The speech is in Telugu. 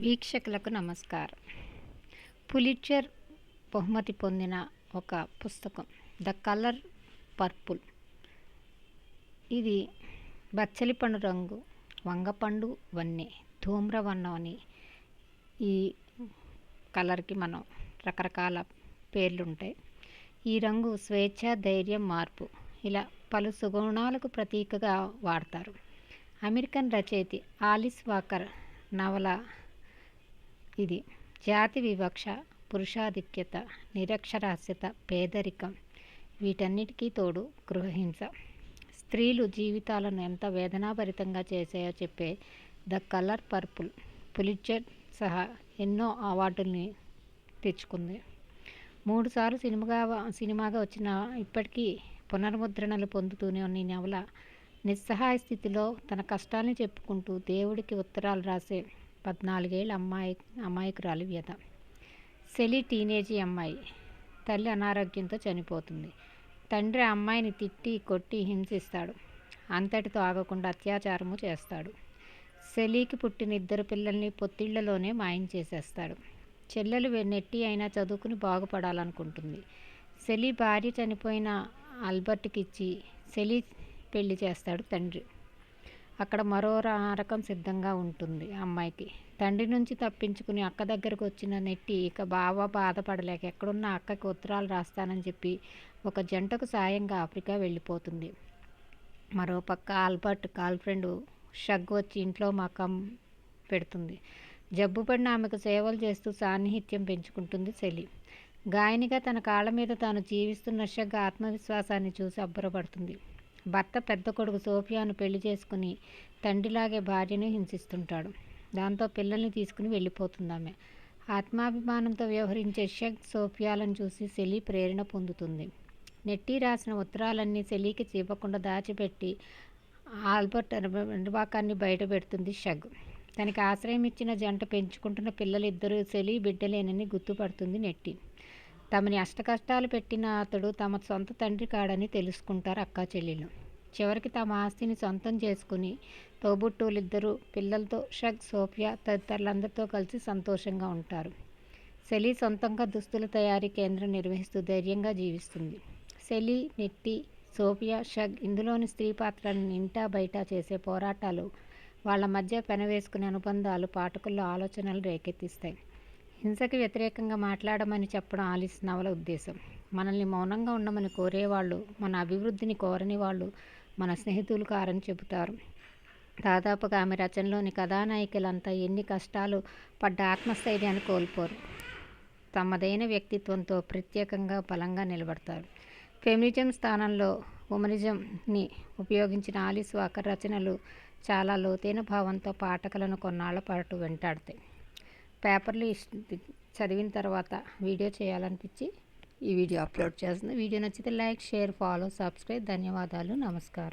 వీక్షకులకు నమస్కారం. పులిచర్ బహుమతి పొందిన ఒక పుస్తకం ద కలర్ పర్పుల్. ఇది బచ్చలిపండు రంగు వంగపండు వన్నె ధూమ్రవర్ణం అని ఈ కలర్కి మనం రకరకాల పేర్లు ఉంటాయి ఈ రంగు స్వేచ్ఛ ధైర్యం మార్పు. ఇలా పలు సుగుణాలకు ప్రతీకగా వాడతారు. అమెరికన్ రచయితి ఆలిస్ వాకర్ నవల ఇది జాతి వివక్ష పురుషాధిక్యత నిరక్షరాస్యత పేదరికం. వీటన్నిటికీ తోడు గృహహింస. స్త్రీలు జీవితాలను ఎంత వేదనాభరితంగా చేశాయో చెప్పే ద కలర్ పర్పుల్ పులిచెట్ సహా ఎన్నో అవార్డుల్ని తెచ్చుకుంది. మూడుసార్లు సినిమాగా సినిమాగా వచ్చిన ఇప్పటికీ పునర్ముద్రణలు పొందుతూనే ఉన్న ఈ నవల నిస్సహాయ స్థితిలో తన కష్టాన్ని చెప్పుకుంటూ దేవుడికి ఉత్తరాలు రాసే పద్నాలుగేళ్ళ అమ్మాయి అమాయకురాలి వ్యధ. సెలి టీనేజీ అమ్మాయి. తల్లి అనారోగ్యంతో చనిపోతుంది. తండ్రి అమ్మాయిని తిట్టి కొట్టి హింసిస్తాడు. అంతటితో ఆగకుండా అత్యాచారము చేస్తాడు. సెలీకి పుట్టిన ఇద్దరు పిల్లల్ని పొత్తిళ్ళలోనే మాయం చేసేస్తాడు. చెల్లెలు నెట్టి అయినా చదువుకుని బాగుపడాలనుకుంటుంది. సెలీ భార్య చనిపోయిన ఆల్బర్ట్కి ఇచ్చి సెలీ పెళ్ళి చేస్తాడు తండ్రి. అక్కడ మరో రకం సిద్ధంగా ఉంటుంది అమ్మాయికి. తండ్రి నుంచి తప్పించుకుని అక్క దగ్గరకు వచ్చిన నెట్టి ఇక బావ బాధపడలేక ఎక్కడున్న అక్కకి ఉత్తరాలు రాస్తానని చెప్పి ఒక జంటకు సాయంగా ఆఫ్రికా వెళ్ళిపోతుంది. మరోపక్క ఆల్బర్ట్ గర్ల్ ఫ్రెండ్ షగ్ వచ్చి ఇంట్లో మకం పెడుతుంది. జబ్బు పడిన ఆమెకు సేవలు చేస్తూ సాన్నిహిత్యం పెంచుకుంటుంది సెలి గాయనిగా తన కాళ్ళ మీద తాను జీవిస్తున్న షగ్ ఆత్మవిశ్వాసాన్ని చూసి అబ్బురపడుతుంది. భర్త పెద్ద కొడుకు సోఫియాను పెళ్ళి చేసుకుని తండ్రిలాగే భార్యను హింసిస్తుంటాడు. దాంతో పిల్లల్ని తీసుకుని వెళ్ళిపోతుంది ఆమె ఆత్మాభిమానంతో వ్యవహరించే షగ్ సోఫియాలను చూసి సెలీ ప్రేరణ పొందుతుంది. నెట్టి రాసిన ఉత్తరాలన్నీ సెలీకి చెప్పకుండా దాచిపెట్టి ఆల్బర్ట్ నిర్వాకాన్ని బయటపెడుతుంది షగ్. తనకి ఆశ్రయం ఇచ్చిన జంట పెంచుకుంటున్న పిల్లలిద్దరూ సెలీ బిడ్డలేనని గుర్తుపడుతుంది నెట్టి. తమని అష్టకష్టాలు పెట్టిన అతడు తమ సొంత తండ్రి కాడని తెలుసుకుంటారు అక్కా చెల్లెలు. చివరికి తమ ఆస్తిని సొంతం చేసుకుని తోబుట్టువులిద్దరూ పిల్లలతో షగ్ సోఫియా తదితరులందరితో కలిసి సంతోషంగా ఉంటారు. సెలీ సొంతంగా దుస్తుల తయారీ కేంద్రం నిర్వహిస్తూ ధైర్యంగా జీవిస్తుంది. సెలీ నెట్టి సోఫియా షగ్ ఇందులోని స్త్రీ పాత్రలను ఇంటా బయట చేసే పోరాటాలు వాళ్ళ మధ్య పెనవేసుకునే అనుబంధాలు పాఠకుల్లో ఆలోచనలు రేకెత్తిస్తాయి. హింసకి వ్యతిరేకంగా మాట్లాడమని చెప్పడం ఆలిస్ నవల ఉద్దేశం. మనల్ని మౌనంగా ఉండమని కోరేవాళ్ళు మన అభివృద్ధిని కోరని వాళ్ళు మన స్నేహితులు కారని చెబుతారు. దాదాపుగా ఆమె రచనలోని కథానాయికలంతా ఎన్ని కష్టాలు పడ్డ ఆత్మస్థైర్యాన్ని కోల్పోరు. తమదైన వ్యక్తిత్వంతో ప్రత్యేకంగా బలంగా నిలబడతారు. ఫెమినిజం స్థానంలో ఉమనిజంని ఉపయోగించిన ఆలిస్ వాకర్ రచనలు చాలా లోతైన భావంతో పాఠకులను కొన్నాళ్ళ పాటు వెంటాడతాయి. పేపర్లు చదివిన తర్వాత వీడియో చేయాలనిపించి ఈ వీడియో అప్లోడ్ చేస్తుంది. వీడియో నచ్చితే లైక్ షేర్ ఫాలో సబ్స్క్రైబ్. ధన్యవాదాలు. నమస్కారం.